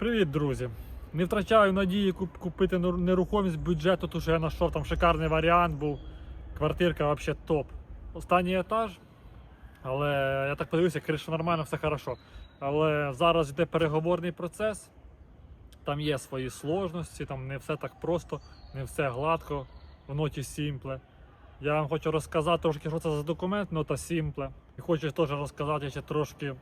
Привіт, друзі! Не втрачаю надії купити нерухомість бюджету, тому що я знайшов там шикарний варіант був. Квартирка взагалі топ. Останній етаж. Але я так подивився, криша нормально, все хорошо. Але зараз йде переговорний процес. Там є свої сложності, там не все так просто, не все гладко, в ноті Сімпле. Я вам хочу розказати трошки, що це за документ, нота Сімпле. І хочу теж розказати ще трошки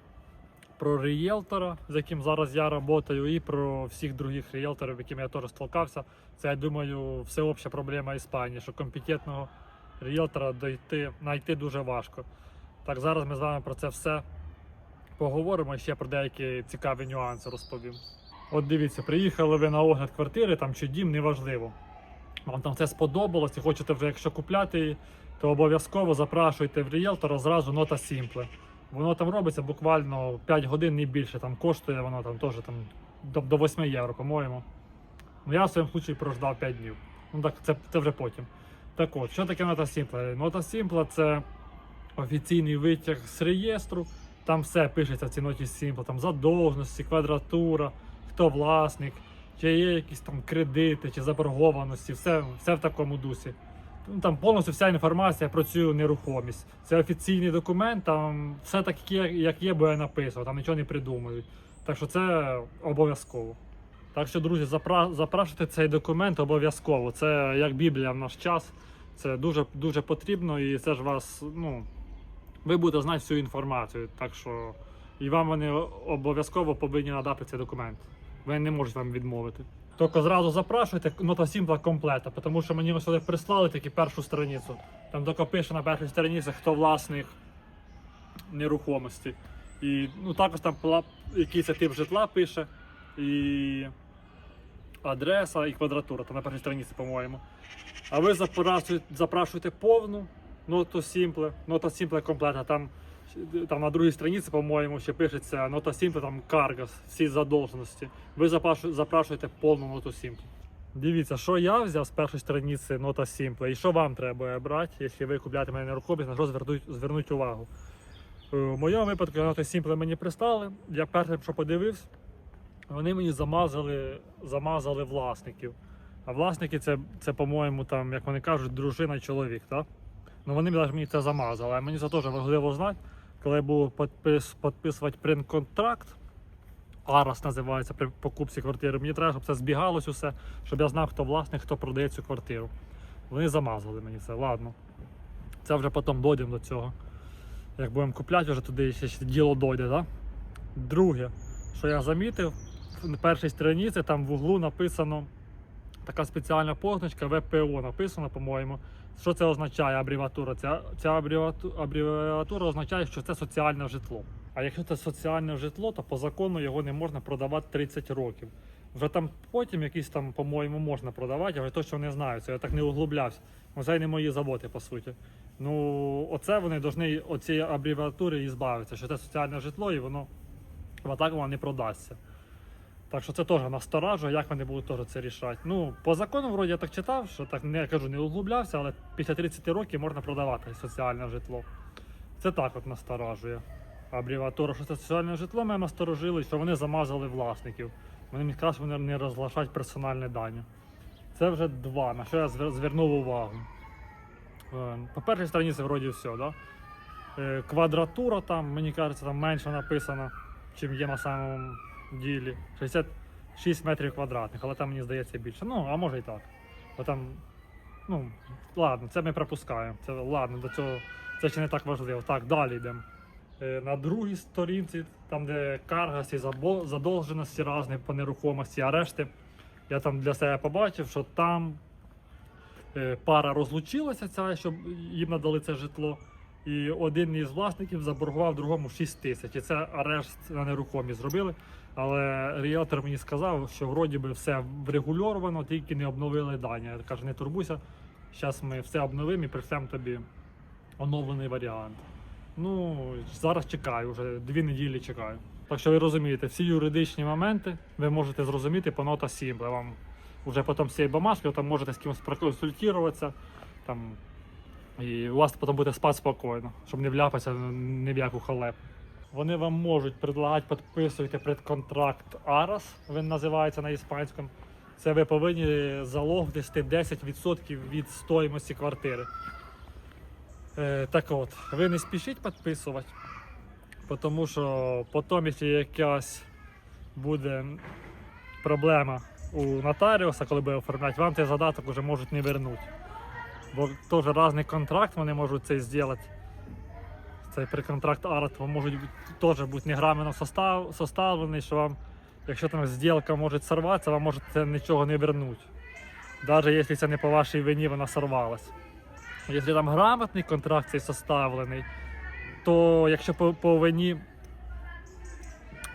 про рієлтора, з яким зараз я працюю, і про всіх других рієлторів, якими я теж столкався. Це, я думаю, всеобща проблема Іспанії, що компетентного рієлтора дойти, знайти дуже важко. Так, зараз ми з вами про це все поговоримо і ще про деякі цікаві нюанси розповім. От дивіться, приїхали ви на огляд квартири там чи дім, неважливо. Вам там це сподобалось і хочете вже, якщо купляти то обов'язково запрашуйте в рієлтора зразу нота Сімпле. Воно там робиться буквально 5 годин, не більше. Там коштує воно там теж там до, до 8 євро, по-моєму. Ну я в своєму случаї прождав 5 днів. Ну так це, це вже потім. Так от, що таке нота Сімпла? Нота Сімпла це офіційний витяг з реєстру. Там все пишеться в цій ноті Сімпла, там задовженості, квадратура, хто власник, чи є якісь там кредити чи заборгованості, все, все в такому дусі. Ну, Там повністю вся інформація про цю нерухомість. Це офіційний документ, там все так, як є, бо я написав, там нічого не придумують. Так що це обов'язково. Так що, друзі, запра... запрашуйте цей документ обов'язково. Це як Біблія в наш час. Це дуже дуже потрібно, і це ж вас, ну, ви будете знати всю інформацію. Так що і вам вони обов'язково повинні надати цей документ. Ви не можете вам відмовити. Тільки зразу запрашуйте нота сімпла комплета, тому що мені ось прислали таки першу страницю. Там тільки пише на першій страниці, хто власник нерухомості. І ну, також там пла- якийсь тип житла пише, і адреса, і квадратура, там на першій страниці, по-моєму. А ви запрашуєте, запрашуєте повну ноту сімпле, нота сімпле комплета. Там, там на другій страниці, по-моєму, ще пишеться нота сімпле, там каргас, всі задовженості. Ви запрашуєте повну ноту сімпле. Дивіться, що я взяв з першої страниці нота сімпле, і що вам треба брати, якщо ви купляєте мене нерухомість, на що звернуть, звернуть увагу. Е, В моєму випадку ноти сімпле мені пристали. Я першим, що подивився, вони мені замазали, замазали власників. А власники це, це по-моєму, там, як вони кажуть, дружина чоловік. Так? Ну вони мені це замазали. А мені це теж важливо знати, коли буду підпис, підписувати принт-контракт. Арас називається при покупці квартири. Мені треба, щоб це збігалось усе, щоб я знав, хто власник, хто продає цю квартиру. Вони замазали мені це. Ладно. Це вже потім дойдемо до цього. Як будемо купляти, вже туди ще діло дойде. Да? Друге, що я замітив, на першій страниці там в углу написано така спеціальна позначка ВПО написано, по-моєму. Що це означає абревіатура? Ця, ця абревіату- абревіатура означає, що це соціальне житло. А якщо це соціальне житло, то по закону його не можна продавати 30 років. Вже там потім якісь там, по-моєму, можна продавати, я вже точно не знаю. Це я так не углублявся. Це не мої заботи, по суті. Ну, оце вони повинні оцієї абревіатури і збавитися, що це соціальне житло, і воно отак воно не продасться. Так що це теж насторажує, як вони будуть теж це рішати. Ну, по закону, вроді, я так читав, що так не кажу, не углублявся, але після 30 років можна продавати соціальне житло. Це так от насторажує. Абревіатура, що це соціальне житло, мене насторожили, що вони замазали власників. Вони що вони не розглашають персональні дані. Це вже два, на що я звернув увагу. Е, По першій страниці вроді все, да? Е, Квадратура там, мені кажеться, там менше написано, чим є на самому ділі. 66 метрів квадратних, але там мені здається більше. Ну, а може і так. Бо там, ну, ладно, це ми пропускаємо. Це ладно, до цього це ще не так важливо. Так, далі йдемо. Е, На другій сторінці, там, де каргасті, забо- задовженості різні по нерухомості, арешти, я там для себе побачив, що там е, пара розлучилася, ця, щоб їм надали це житло. І один із власників заборгував другому 6 тисяч. І це арешт на нерухомість зробили. Але ріелтор мені сказав, що вроді би все врегульовано, тільки не обновили дані. Я кажу, не турбуйся. Зараз ми все обновимо і пришлемо тобі оновлений варіант. Ну, зараз чекаю, вже дві неділі чекаю. Так що ви розумієте, всі юридичні моменти ви можете зрозуміти по нота 7. Я вам вже потім з цієї бумажки там можете з кимось проконсультуватися. Там, і у вас потім буде спати спокійно, щоб не вляпатися ні в яку халепу. Вони вам можуть предлагати підписуйте предконтракт Арас, він називається на іспанському. Це ви повинні залог внести 10% від стоїмості квартири. Е, так от, ви не спішіть підписувати, тому що потім, якщо якась буде проблема у нотаріуса, коли буде оформляти, вам цей задаток вже можуть не вернути. Бо теж різний контракт вони можуть це зробити. Цей приконтракт арт вам може теж бути неграмотно состав, составлений, що вам, якщо там зділка може сорватися, вам може це нічого не вернути. Навіть якщо це не по вашій вині вона сорвалась. Якщо там грамотний контракт цей составлений, то якщо по, по вині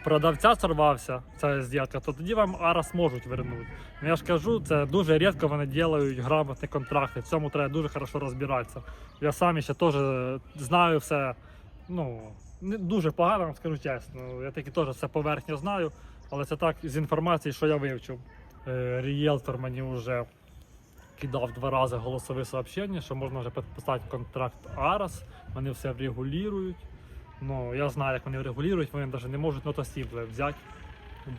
продавця сорвався ця зділка, то тоді вам Арас можуть вернути. Ну, я ж кажу, це дуже рідко вони роблять грамотні контракти. В цьому треба дуже хорошо розбиратися. Я сам ще теж знаю все. Ну, не дуже погано, вам скажу чесно. Я таки теж все поверхньо знаю, але це так з інформації, що я вивчив. Е, Рієлтор мені вже кидав два рази голосове сообщення, що можна вже підписати контракт Арас. Вони все врегулюють. Ну, я знаю, як вони регулюють, вони навіть не можуть нотосімпле взяти.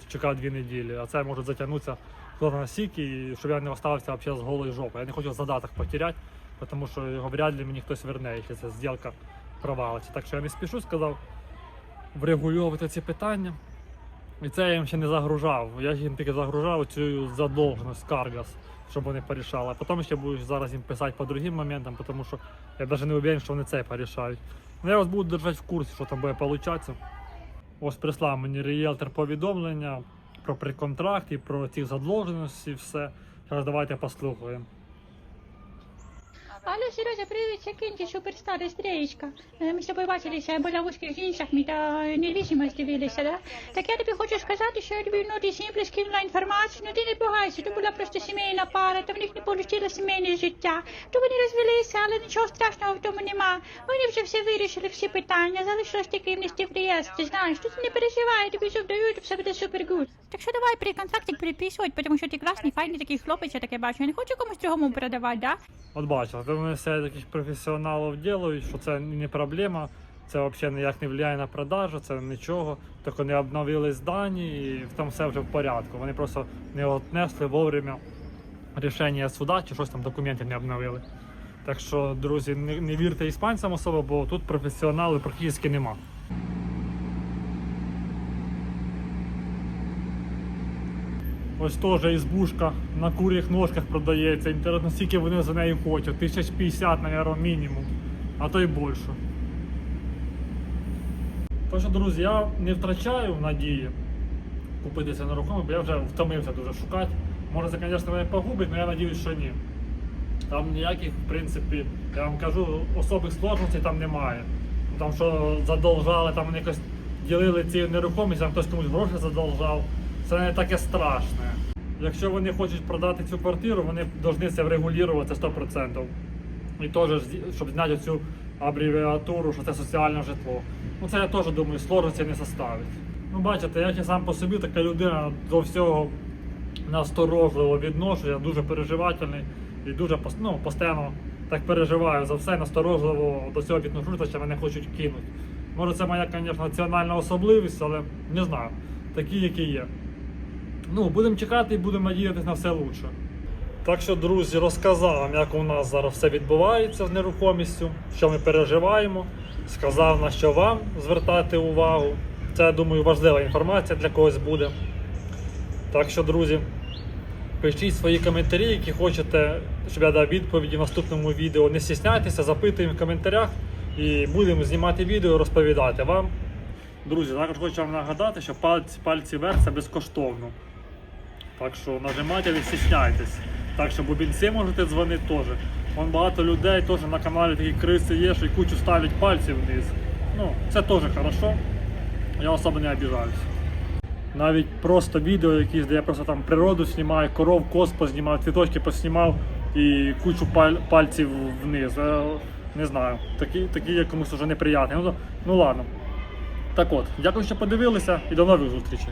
Чекав дві неділі, а це може затягнутися на сіки, і щоб я не взагалі з голою жопою. Я не хочу задаток потеряти, тому що його вряд ли мені хтось верне, якщо ця зділка провалиться. Так що я не спішу, сказав врегульовувати ці питання. І це я їм ще не загружав. Я їм тільки загружав цю задовженість Каргас, щоб вони порішали. А потім ще буду зараз їм писати по другим моментам, тому що я навіть не уверен, що вони це порішають. Ну, я вас буду держати в курсі, що там буде получатися. Ось прислав мені ріелтор повідомлення про приконтракт і про ці задовженості все. Зараз давайте послухаємо. Алло, Сережа, привіт, це Кенті, суперстар Стрієчка. Е, Ми з тобою бачилися біля вузьких інших ми та недвіжимость дивилися, да? Так я тобі хочу сказати, що я тобі в ноті Сімплі скинула інформацію, ну ти не пугайся, то була просто сімейна пара, то в них не вийшло сімейне життя. То вони розвелися, але нічого страшного в тому нема. Вони вже все вирішили, всі питання, залишилось тільки внести в реєстр, знаєш, тут не переживай, тобі зуб дають, все буде супер гуд. Так що давай при контрактик переписувати, тому що ти класний, файний такий хлопець, я таке бачу. Я не хочу комусь другому передавати, да? От бачите, вони все таких професіоналів ділають, що це не проблема, це взагалі ніяк не впливає на продажу, це нічого. Тільки вони обновили здані і там все вже в порядку. Вони просто не отнесли вовремя рішення суда чи щось там документи не обновили. Так що, друзі, не, не вірте іспанцям особо, бо тут професіоналів практично нема. Ось теж ізбушка на кур'ях ножках продається. Інтересно, скільки вони за неї хочуть. 1050, мабуть, мінімум, а то й більше. Що, друзі, я не втрачаю надії купитися нерухоме, бо я вже втомився дуже шукати. Може, це, звісно, мене погубить, але я сподіваюся, що ні. Там ніяких, в принципі, я вам кажу, особих сложностей там немає. Там що задовжали, там вони якось ділили ці нерухомість, там хтось комусь гроші задовжав. Це не таке страшне. Якщо вони хочуть продати цю квартиру, вони повинні це врегулювати 100%. І теж, щоб зняти цю абревіатуру, що це соціальне житло. Ну це я теж думаю, сложності не составить. Ну бачите, я сам по собі така людина до всього насторожливо відношу, я дуже переживательний і дуже ну, постійно так переживаю за все, насторожливо до цього відношуся, що мене хочуть кинути. Може це моя, звісно, національна особливість, але не знаю, такі, які є. Ну, будемо чекати і будемо надіятися на все лучше. Так що, друзі, розказав вам, як у нас зараз все відбувається з нерухомістю, що ми переживаємо. Сказав на що вам звертати увагу. Це, я думаю, важлива інформація для когось буде. Так що, друзі, пишіть свої коментарі, які хочете, щоб я дав відповіді в наступному відео. Не стісняйтеся, запитуємо в коментарях і будемо знімати відео, розповідати вам. Друзі, також хочу вам нагадати, що пальці, пальці вверх це безкоштовно. Так що нажимайте, не стісняйтесь. Так що бубінці можете дзвонити теж. Вон багато людей теж на каналі такі криси є, що й кучу ставлять пальців вниз. Ну, це теж хорошо. Я особо не обіжаюсь. Навіть просто відео якісь, де я просто там природу знімаю, коров, коз познімав, цвіточки поснімав і кучу паль- пальців вниз. Е, Не знаю, такі, такі є комусь вже неприятні. Ну, ну ладно. Так от, дякую, що подивилися і до нових зустрічей.